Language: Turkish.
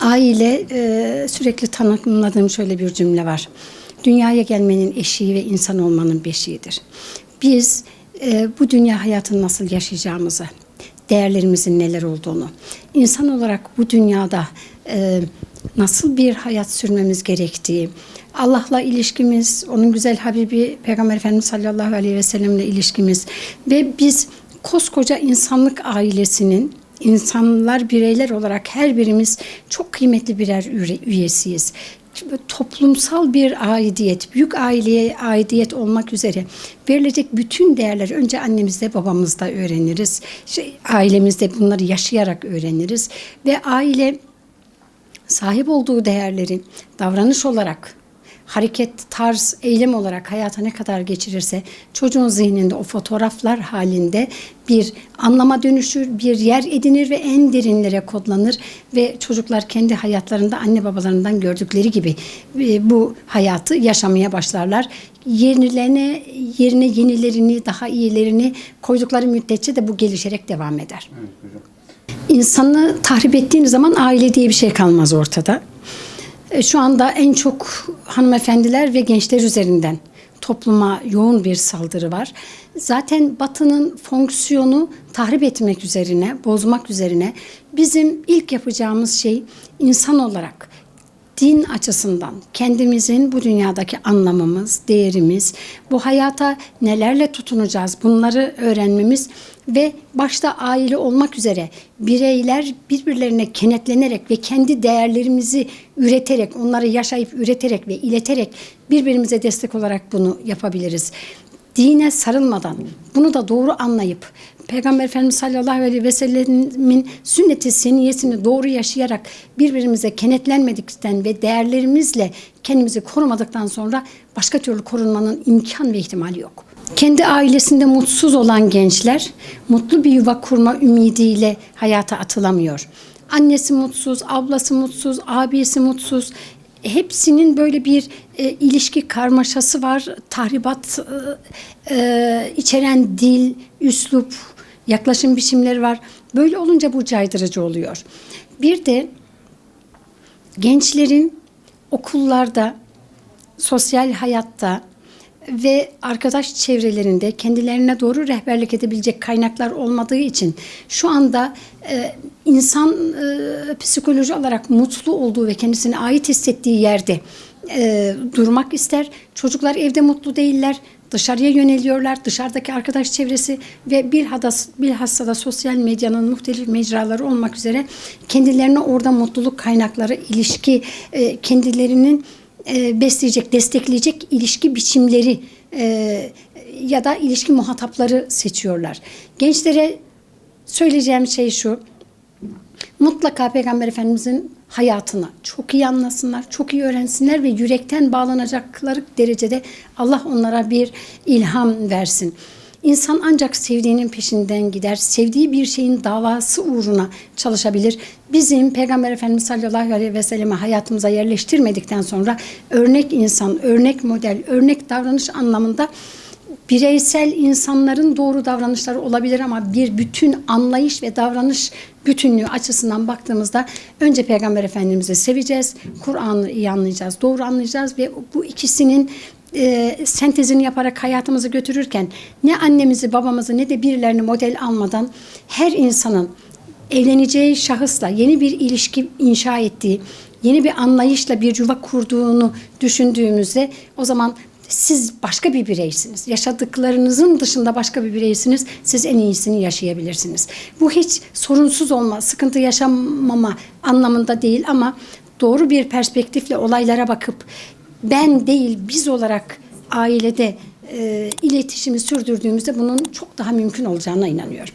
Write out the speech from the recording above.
Aile e, sürekli tanımladığım şöyle bir cümle var. Dünyaya gelmenin eşiği ve insan olmanın beşiğidir. Biz e, bu dünya hayatını nasıl yaşayacağımızı, değerlerimizin neler olduğunu, insan olarak bu dünyada e, nasıl bir hayat sürmemiz gerektiği, Allah'la ilişkimiz, onun güzel Habibi Peygamber Efendimiz sallallahu aleyhi ve sellemle ilişkimiz ve biz koskoca insanlık ailesinin insanlar bireyler olarak her birimiz çok kıymetli birer üyesiyiz. Toplumsal bir aidiyet, büyük aileye aidiyet olmak üzere verilecek bütün değerler önce annemizde babamızda öğreniriz. Şey, ailemizde bunları yaşayarak öğreniriz ve aile sahip olduğu değerleri davranış olarak hareket, tarz, eylem olarak hayata ne kadar geçirirse çocuğun zihninde o fotoğraflar halinde bir anlama dönüşür, bir yer edinir ve en derinlere kodlanır ve çocuklar kendi hayatlarında anne babalarından gördükleri gibi e, bu hayatı yaşamaya başlarlar. Yerine, yerine yenilerini, daha iyilerini koydukları müddetçe de bu gelişerek devam eder. Evet hocam. İnsanı tahrip ettiğiniz zaman aile diye bir şey kalmaz ortada. Şu anda en çok hanımefendiler ve gençler üzerinden topluma yoğun bir saldırı var. Zaten Batı'nın fonksiyonu tahrip etmek üzerine, bozmak üzerine bizim ilk yapacağımız şey insan olarak din açısından kendimizin bu dünyadaki anlamımız, değerimiz, bu hayata nelerle tutunacağız bunları öğrenmemiz ve başta aile olmak üzere bireyler birbirlerine kenetlenerek ve kendi değerlerimizi üreterek, onları yaşayıp üreterek ve ileterek birbirimize destek olarak bunu yapabiliriz dine sarılmadan bunu da doğru anlayıp Peygamber Efendimiz sallallahu aleyhi ve sellemin sünneti seniyesini doğru yaşayarak birbirimize kenetlenmedikten ve değerlerimizle kendimizi korumadıktan sonra başka türlü korunmanın imkan ve ihtimali yok. Kendi ailesinde mutsuz olan gençler mutlu bir yuva kurma ümidiyle hayata atılamıyor. Annesi mutsuz, ablası mutsuz, abisi mutsuz, hepsinin böyle bir e, ilişki karmaşası var. Tahribat e, e, içeren dil, üslup, yaklaşım biçimleri var. Böyle olunca bu caydırıcı oluyor. Bir de gençlerin okullarda, sosyal hayatta ve arkadaş çevrelerinde kendilerine doğru rehberlik edebilecek kaynaklar olmadığı için şu anda e, insan e, psikoloji olarak mutlu olduğu ve kendisine ait hissettiği yerde e, durmak ister. Çocuklar evde mutlu değiller. Dışarıya yöneliyorlar. Dışarıdaki arkadaş çevresi ve bilhassa, bilhassa da sosyal medyanın muhtelif mecraları olmak üzere kendilerine orada mutluluk kaynakları, ilişki, e, kendilerinin e, besleyecek, destekleyecek ilişki biçimleri e, ya da ilişki muhatapları seçiyorlar. Gençlere söyleyeceğim şey şu. Mutlaka Peygamber Efendimizin hayatını çok iyi anlasınlar, çok iyi öğrensinler ve yürekten bağlanacakları derecede Allah onlara bir ilham versin. İnsan ancak sevdiğinin peşinden gider, sevdiği bir şeyin davası uğruna çalışabilir. Bizim Peygamber Efendimiz sallallahu aleyhi ve selleme hayatımıza yerleştirmedikten sonra örnek insan, örnek model, örnek davranış anlamında bireysel insanların doğru davranışları olabilir ama bir bütün anlayış ve davranış bütünlüğü açısından baktığımızda önce Peygamber Efendimiz'i seveceğiz, Kur'an'ı iyi anlayacağız, doğru anlayacağız ve bu ikisinin e, sentezini yaparak hayatımızı götürürken ne annemizi babamızı ne de birilerini model almadan her insanın evleneceği şahısla yeni bir ilişki inşa ettiği, yeni bir anlayışla bir yuva kurduğunu düşündüğümüzde o zaman siz başka bir bireysiniz. Yaşadıklarınızın dışında başka bir bireysiniz. Siz en iyisini yaşayabilirsiniz. Bu hiç sorunsuz olma, sıkıntı yaşamama anlamında değil ama doğru bir perspektifle olaylara bakıp ben değil biz olarak ailede e, iletişimi sürdürdüğümüzde bunun çok daha mümkün olacağına inanıyorum.